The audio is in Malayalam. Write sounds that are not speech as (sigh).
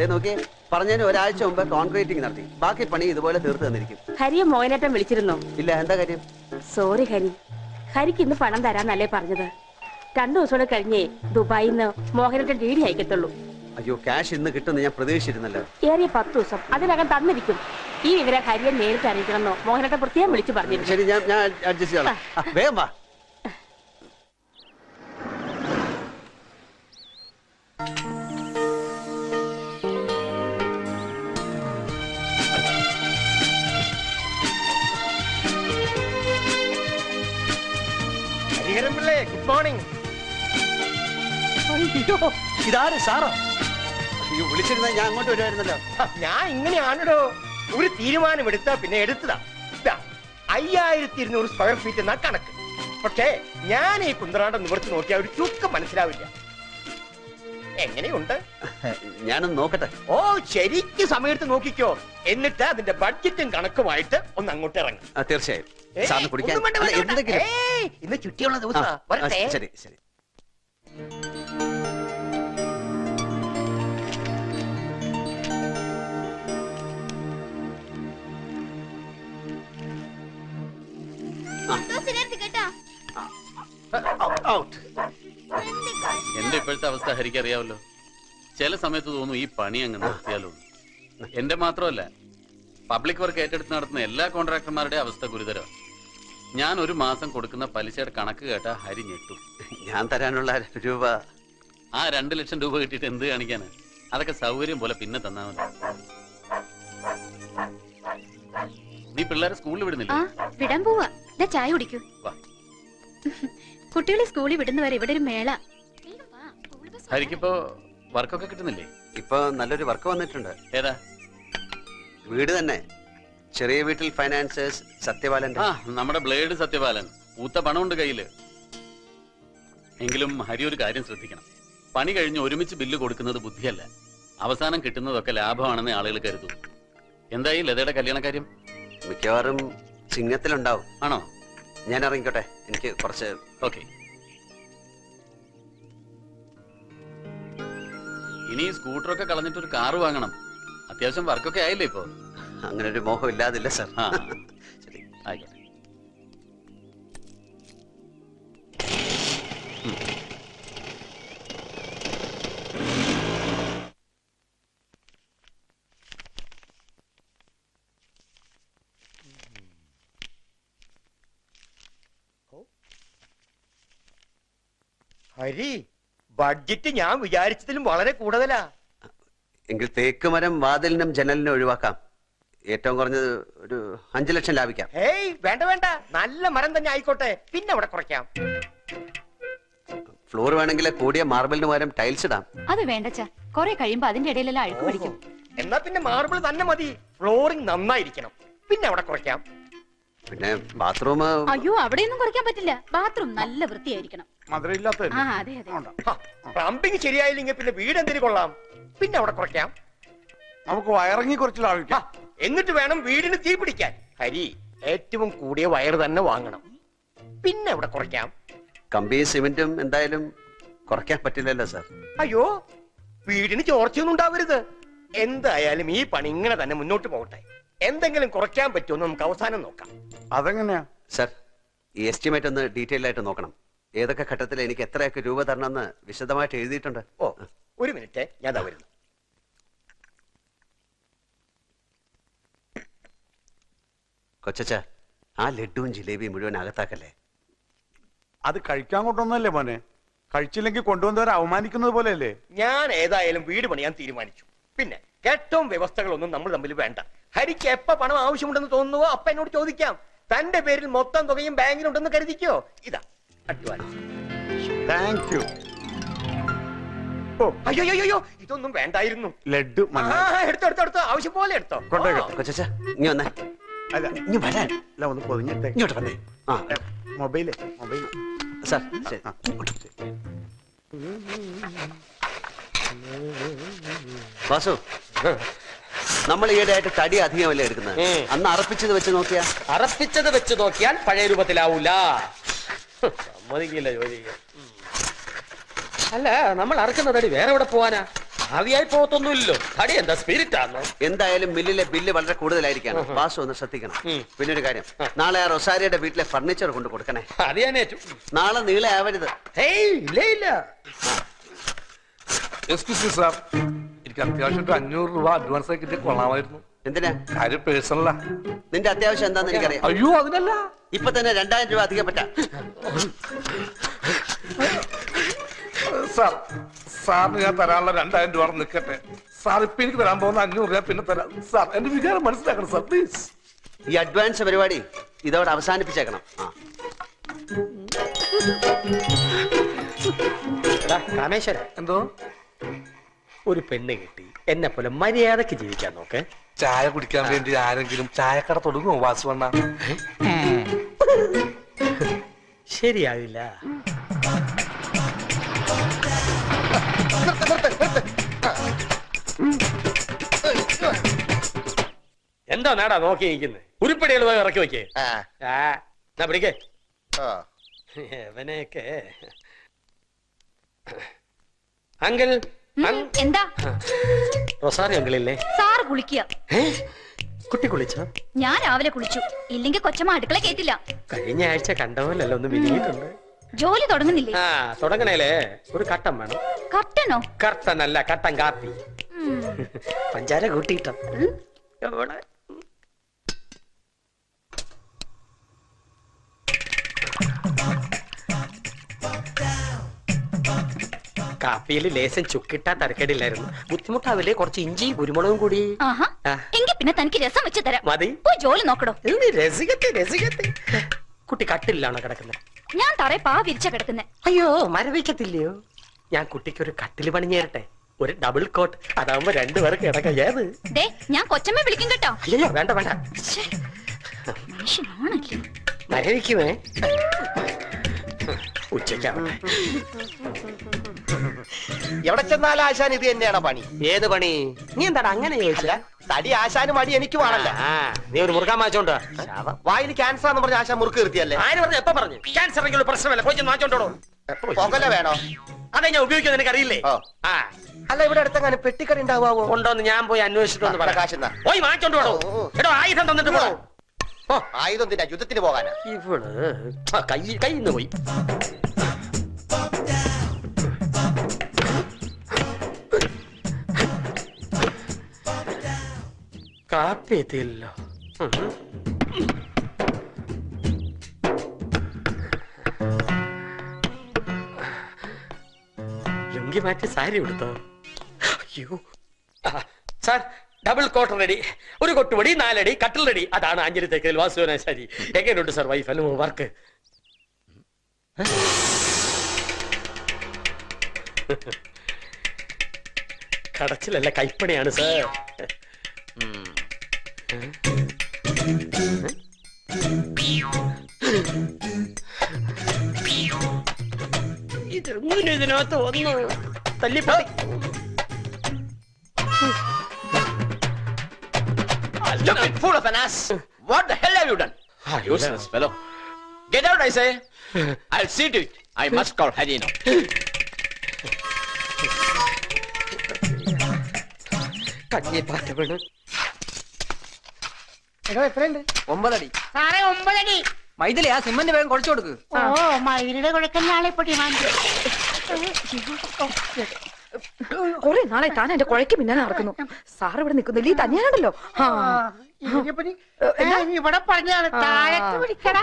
ദേ നോക്കി പറഞ്ഞതിന് ഒരാഴ്ച മുമ്പ് കോൺക്രീറ്റിംഗ് നടത്തി. ബാക്കി പണി ഇതുപോലെ തീർത്തു തന്നിരിക്കും. ഹരിയെ മോയനേട്ടൻ വിളിച്ചിരുന്നോ. ഇല്ല എന്താ കാര്യം? സോറി ഹരി. ഹരിക്ക് ഇന്ന് പണം തരാന്നല്ലേ പറഞ്ഞത്. രണ്ടു ദിവസം കഴിഞ്ഞേ ദുബായിൽ നിന്ന് മോഹനേട്ടൻ ഡി ഡി അയക്കത്തുള്ളൂ. അയ്യോ ക്യാഷ് ഇന്ന് കിട്ടുന്ന ഞാൻ പ്രതീക്ഷിച്ചിരുന്നല്ലോ. ഏറിയ പത്ത് ദിവസം. അതിനകം തന്നിരിക്കും. ഈ വിവരം ഹരിയെ നേരിട്ട് അറിയിക്കണമെന്നോ മോഹനേട്ടൻ പ്രത്യേകം വിളിച്ചു പറഞ്ഞിരുന്നു. ശരി ഞാൻ ഞാൻ അഡ്ജസ്റ്റ് ചെയ്യാം. വേഗം വാ. ഹരിഹരൻ പിള്ളേ ഗുഡ് മോർണിംഗ് അയ്യോ ഇതാര് സാറോ? അയ്യോ വിളിച്ചിരുന്ന ഞാൻ അങ്ങോട്ട് വരുമായിരുന്നല്ലോ. ഞാൻ ഇങ്ങനെയാണല്ലോ ഒരു തീരുമാനം എടുത്താ പിന്നെ എടുത്തതാ. ഇതാ, അയ്യായിരത്തി ഇരുന്നൂറ് സ്ക്വയർ ഫീറ്റ് എന്നാ കണക്ക്. പക്ഷേ ഞാൻ ഈ കുന്തറാണ്ടം നിവർത്തി നോക്കിയാൽ ഒരു ചുക്കം മനസ്സിലാവില്ല. എങ്ങനെയുണ്ട്? ഞാനൊന്ന് നോക്കട്ടെ. ഓ ശരിക്ക് സമയത്ത് നോക്കിക്കോ. എന്നിട്ട് അതിന്റെ ബഡ്ജറ്റും കണക്കുമായിട്ട് ഒന്ന് അങ്ങോട്ട് ഇറങ്ങും. ആ, തീർച്ചയായും. സാറിന് കുടിക്കാൻ ഒന്നും വേണ്ട, അല്ല, വേണ്ട, വേണ്ട. എന്തെങ്കിലും ഏയ്, ഇന്ന് ചുറ്റിയുള്ള ആ, ദിവസം. ആ, ശരി ശരി. ഔട്ട്. എന്റെ ഇപ്പോഴത്തെ അവസ്ഥ ഹരിക്ക് അറിയാമല്ലോ ചില സമയത്ത് തോന്നും ഈ പണി അങ്ങ് നിർത്തിയാലോ എന്ന്. എന്റെ മാത്രമല്ല പബ്ലിക് വർക്ക് ഏറ്റെടുത്ത് നടത്തുന്ന എല്ലാ കോൺട്രാക്ടർമാരുടെയും അവസ്ഥ ഗുരുതരം ഞാൻ ഒരു മാസം കൊടുക്കുന്ന പലിശയുടെ കണക്ക് കേട്ടാ ഹരി ഞെട്ടു. ഞാൻ തരാനുള്ള രൂപ. ആ രണ്ട് ലക്ഷം രൂപ കിട്ടിയിട്ട് എന്ത് കാണിക്കാന്? അതൊക്കെ സൗകര്യം പോലെ പിന്നെ തന്നാ മതി. നീ പിള്ളേരെ സ്കൂളിൽ വിടുന്നില്ല? ആ വിടാൻ പോവാ. ദാ ചായ കുടിക്കൂ. വാ. കുട്ടികളെ സ്കൂളിൽ വിടുന്നവരെ ഇവിടെ ഒരു മേള. ഹരിക്കിപ്പോ വർക്കൊക്കെ കിട്ടുന്നില്ലേ? ഇപ്പൊ നല്ലൊരു വർക്ക് വന്നിട്ടുണ്ട്. ഏതാ? വീട് തന്നെ. ചെറിയ വീട്ടിൽ ഫൈനാൻസേഴ്സ് സത്യപാലൻ ആ നമ്മുടെ ബ്ലേഡ് സത്യപാലൻ. ഊത്ത പണമുണ്ട് കയ്യിൽ. എങ്കിലും ഹരി ഒരു കാര്യം ശ്രദ്ധിക്കണം. പണി കഴിഞ്ഞ് ഒരുമിച്ച് ബില്ല് കൊടുക്കുന്നത് ബുദ്ധിയല്ല. അവസാനം കിട്ടുന്നതൊക്കെ ലാഭമാണെന്ന് ആളുകൾ കരുതും എന്തായി ലതയുടെ കല്യാണക്കാര്യം മിക്കവാറും ചിങ്ങത്തിലുണ്ടാവും. ആണോ? ഞാൻ ഇറങ്ങിക്കോട്ടെ. എനിക്ക് കുറച്ച് ഓക്കെ. ഇനി സ്കൂട്ടറൊക്കെ കളഞ്ഞിട്ട് ഒരു കാറ് വാങ്ങണം. അത്യാവശ്യം വർക്കൊക്കെ ആയില്ലേ ഇപ്പോ? അങ്ങനെ ഒരു മോഹം ഇല്ലാതില്ല സർ. ആ. ശരി. ആയിക്കോട്ടെ. ഹരി ബഡ്ജറ്റ് ഞാൻ വിചാരിച്ചതിലും വളരെ കൂടുതലാ. എങ്കിൽ തേക്ക് മരം വാതിലിനും ജനലിനും ഒഴിവാക്കാം. ഏറ്റവും കുറഞ്ഞത് ഒരു അഞ്ചു ലക്ഷം ലാഭിക്കാം. ഏയ് വേണ്ട വേണ്ട. നല്ല മരം തന്നെ ആയിക്കോട്ടെ. പിന്നെ അവിടെ കുറയ്ക്കാം. ഫ്ലോർ വേണമെങ്കിൽ കൂടിയ മാർബിളിന് പകരം ടൈൽസ് ഇടാം. അത് വേണ്ടച്ചാ. കൊറേ കഴിയുമ്പോ അതിന്റെ ഇടയിലെല്ലാം അഴുക്ക് പിടിക്കും. എന്നാ പിന്നെ മാർബിൾ തന്നെ മതി. ഫ്ലോറിംഗ് നന്നായിരിക്കണം. പിന്നെ അവിടെ കുറയ്ക്കാം. പിന്നെ ബാത്റൂം അയ്യോ അവിടെയൊന്നും കുറയ്ക്കാൻ പറ്റില്ല. ബാത്റൂം നല്ല വൃത്തിയായിരിക്കണം. ആ അതെ അതെ. പ്ലംബിംഗ് ശരിയായില്ലെങ്കിൽ പിന്നെ വീട് എന്തിനു കൊള്ളാം? പിന്നെ അവിടെ കുറയ്ക്കാം. നമുക്ക് വയറിങ്ങി കുറച്ച് ലാഭിക്കാം. എന്നിട്ട് വേണം വീടിന് തീ പിടിക്കാൻ. ഹരി ഏറ്റവും കൂടിയ വയർ തന്നെ വാങ്ങണം. പിന്നെ ഇവിടെ കുറയ്ക്കാം? കമ്പിയും സിമെന്റും എന്തായാലും കുറയ്ക്കാൻ പറ്റില്ലല്ലോ സാർ. അയ്യോ വീടിന് ചോർച്ചയൊന്നും ഉണ്ടാവരുത്. എന്തായാലും ഈ പണി ഇങ്ങനെ തന്നെ മുന്നോട്ട് പോകട്ടെ. എന്തെങ്കിലും കുറയ്ക്കാൻ പറ്റുമോ നമുക്ക് അവസാനം നോക്കാം. അതെങ്ങനെയാ? സർ ഈ എസ്റ്റിമേറ്റ് ഒന്ന് ഡീറ്റെയിൽ ആയിട്ട് നോക്കണം. ഏതൊക്കെ ഘട്ടത്തിൽ എനിക്ക് എത്രയൊക്കെ രൂപ തരണം എന്ന് വിശദമായിട്ട് എഴുതിയിട്ടുണ്ട്. ഓ ഒരു മിനിറ്റ് ഞാൻ ദാ വരുന്നു. കൊച്ചച്ച ആ ലഡുവും ജിലേബിയും മുഴുവൻ അകത്താക്കല്ലേ? അത് കഴിക്കാൻ കൊണ്ടുവന്നല്ലേ മോനെ? കഴിച്ചില്ലെങ്കിൽ കൊണ്ടുവന്നവരെ അവമാനിക്കുന്നത് പോലെയല്ലേ? ഞാൻ ഏതായാലും വീട് പണിയാൻ തീരുമാനിച്ചു. പിന്നെ ഏറ്റവും വ്യവസ്ഥകളൊന്നും നമ്മൾ തമ്മിൽ വേണ്ട. ഹരിക്ക് എപ്പ പണം ആവശ്യമുണ്ടെന്ന് തോന്നുന്നുവോ അപ്പ എന്നോട് ചോദിക്കാം. തന്റെ പേരിൽ മൊത്തം തുകയും ബാങ്കിലുണ്ടെന്ന് കരുതിക്കോ? ഇതാ അഡ്വാൻസ്. താങ്ക് യു ഓ. അയ്യോ അയ്യോ, ഇതൊന്നും വേണ്ടായിരുന്നു. ലഡു ആ, എടുത്തോ എടുത്തോ എടുത്തോ. ആവശ്യം പോലെ എടുത്തോ. കൊണ്ടോ കൊച്ചച്ച ഇനി വന്നേ. അല്ല ഇനി വരാൻ. അല്ല ഒന്ന് പൊതിഞ്ഞിട്ട്. ഇങ്ങോട്ട് വന്നേ. ആ മൊബൈലേ മൊബൈൽ സാർ ശരി. വാസു നമ്മൾ ഈയിടെയായിട്ട് തടി അധികമല്ലേ എടുക്കുന്നത്. അന്ന് അറപ്പിച്ചത് വെച്ച് നോക്കിയാ? അറപ്പിച്ചത് വെച്ച് നോക്കിയാൽ പഴയ രൂപത്തിലാവൂല. സമ്മതിക്കില്ല ജോലി അല്ല നമ്മൾ അറക്കുന്ന തടി വേറെ എവിടെ പോവാനാ? ആവിയായി പോകത്തൊന്നുമില്ലല്ലോ. തടി എന്താ? സ്പിരിറ്റ് ആണോ എന്തായാലും മില്ലിലെ ബില്ല് വളരെ കൂടുതലായിരിക്കാണ്. വാസു ഒന്ന് ശ്രദ്ധിക്കണം. പിന്നെ ഒരു കാര്യം. നാളെ ആ റൊസാരിയുടെ വീട്ടിലെ ഫർണിച്ചർ കൊണ്ട് കൊടുക്കണേ. അത് ഞാൻ ഏറ്റു നാളെ നീളെ ആവരുത്. ഏയ് ഇല്ല ഇല്ല. എക്സ്ക്യൂസ് മീ സാർ എനിക്ക് അത്യാവശ്യം ഒരു അഞ്ഞൂറ് രൂപ അഡ്വാൻസ് ആയി കിട്ടിയ കൊള്ളാമായിരുന്നു. എന്തിനാ? കാര്യം പേഴ്സണലാ നിന്റെ അത്യാവശ്യം എന്താന്ന് എനിക്കറിയാം. അയ്യോ അതിനല്ല. ഇപ്പൊ തന്നെ രണ്ടായിരം രൂപ അധികം പറ്റാ. സാർ സാറിന് ഞാൻ തരാനുള്ള രണ്ടായിരം രൂപ നിൽക്കട്ടെ. സാർ ഇപ്പൊ എനിക്ക് തരാൻ പോകുന്ന അഞ്ഞൂറ് രൂപ പിന്നെ തരാം. സാർ എന്റെ വികാരം മനസ്സിലാക്കണം സാർ പ്ലീസ് ഈ അഡ്വാൻസ് പരിപാടി ഇതോടെ അവസാനിപ്പിച്ചേക്കണം. കാമേശ്വര എന്തോ? ഒരു പെണ്ണ് കിട്ടി. എന്നെ പോലെ മര്യാദയ്ക്ക് ജീവിക്കാൻ നോക്ക്. ചായ കുടിക്കാൻ വേണ്ടി ആരെങ്കിലും ചായക്കട തുടങ്ങുമോ വാസുവണ്ണ? ശരിയാവില്ല എന്താ നാടാ നോക്കി നിൽക്കുന്നത് ഉരുപ്പടികൾ പോയി ഇറക്കി വെക്കേ. ആ. എന്നാ പിടിക്കേ. എവനെയൊക്കെ അങ്കിൾ ഉം, എന്താ? റൊസാറി അങ്കിളില്ലേ? സാറ് കുളിക്കുക. ഏ? കുട്ടി കുളിച്ചോ? ഞാൻ രാവിലെ കുളിച്ചു. ഇല്ലെങ്കിൽ കൊച്ചമ്മ അടുക്കള കേറ്റില്ല കഴിഞ്ഞ ആഴ്ച കണ്ട പോലല്ല ഒന്ന് മിനിങ്ങിയിട്ടുണ്ട് ജോലി തുടങ്ങുന്നില്ലേ? ആ തുടങ്ങണേലേ ഒരു കട്ടൻ വേണം. കട്ടനോ? കർട്ടനല്ല കട്ടൻ കാപ്പി. ഉം, പഞ്ചാര കൂട്ടിയിട്ടോ. എവിടെ? കാപ്പിയിൽ ലേശം ചുക്കിട്ടാ തരക്കേടില്ലായിരുന്നു. ബുദ്ധിമുട്ടാവില്ലേ? കുറച്ച് ഇഞ്ചി കുരുമുളകും കൂടി. ആഹാ. ആ. എങ്കിൽ പിന്നെ തനിക്ക് രസം വെച്ച് തരാം. മതി. പോയി ജോലി നോക്കടോ. എന്ത് രസികത്തെ രസികത്തെ? കുട്ടി കട്ടിലാണോ കിടക്കുന്നത് ഞാൻ തറ പാ വിരിച്ച കിടക്കുന്നെ. അയ്യോ മരവിക്കത്തില്ലയോ? ഞാൻ കുട്ടിക്ക് ഒരു കട്ടിൽ പണിഞ്ഞേരട്ടെ ഒരു ഡബിൾ കോട്ട്. അതാവുമ്പോ രണ്ടുപേർക്ക് കിടക്കാം. ഏത്? ദേ ഞാൻ കൊച്ചമ്മ വിളിക്കും കേട്ടോ. അയ്യോ വേണ്ട വേണ്ട. ശ്ശേ, മനുഷ്യനാണല്ലേ. മരവിക്കുമേ? ഉച്ചയ്ക്കാവട്ടെ. എവിടെ ചെന്നാലും ആശാൻ ഇത് തന്നെയാണ് പണി. ഏത് പണി? നീ എന്താടാ അങ്ങനെ ചോദിച്ചില്ല തടി ആശാനും മടി എനിക്കും ആണല്ലോ. ആ നീ ഒരു മുറുക്കാൻ വാങ്ങിച്ചോണ്ടോ വായിൽ ക്യാൻസർ എന്ന് പറഞ്ഞ ആശാൻ മുറുക്ക് നിർത്തിയല്ലേ ആര് പറഞ്ഞു? എപ്പോ പറഞ്ഞു? ക്യാൻസർ എങ്കിലും പ്രശ്നമല്ല. പോയി വാങ്ങിച്ചോണ്ടോ പുകല വേണോ? അതെ ഞാൻ ഉപയോഗിക്കുന്നത് നിനക്ക് അറിയില്ലേ ഓ. ആ. അല്ല ഇവിടെ അടുത്തെങ്ങനെ പെട്ടിക്കട ഉണ്ടാവാവോ ഉണ്ടോന്ന് ഞാൻ പോയി അന്വേഷിച്ചിട്ടുണ്ട് ആ, പറയാം കാശ് എന്നാ. പോയി വാങ്ങിച്ചോണ്ട് പോടോ ഓ, ഓ. എടോ ആയുധം തന്നിട്ട് പോടോ. ആയുധം തിന്നാ യുദ്ധത്തിന് പോകാനാ. ഇവൾ കൈ കയ്യിൽ പോയി. കാപ്പി എത്തിയില്ലല്ലോ. ലുങ്കി മാറ്റി സാരി എടുത്തോ അയ്യോ. സാർ ഡബിൾ കോട്ടർ റെഡി ഒരു കൊട്ടുപടി നാലടി കട്ടിൽ റെഡി അതാണ് അഞ്ചരി തേക്കൽ വാസുവന ശരി എങ്ങനെയുണ്ട് സാർ വൈഫ് അല്ല വർക്ക് കടച്ചിലല്ല കൈപ്പണിയാണ് സാർ ഇതെങ്ങനെ ഇതിനകത്ത് വന്നു തല്ലിപ്പൊട്ടി Stupid fool of an ass! What the hell have you done? Useless fellow. Get out, I say. I'll see to it. I must call Hari now. കഞ്ഞി പാറ്റ വീണ് ഒമ്പതടി സാറേ ഒമ്പതടി മൈഥിലി ആ സിമന്റ് വേഗം കുറച്ചു കൊടുക്ക് ഓ മയിലിന്റെ കുഴക്കഞ്ഞാളെ പൊടി വാങ്ങി (laughs) കുറെ നാളെ താൻ എന്റെ കുഴയ്ക്ക് പിന്നാലെ നടക്കുന്നു. സാർ ഇവിടെ നിൽക്കുന്നില്ല ഈ തന്നെയാണല്ലോ ആ ഇവിടെ പറഞ്ഞാണ് താഴത്ത് പിടിക്കടാ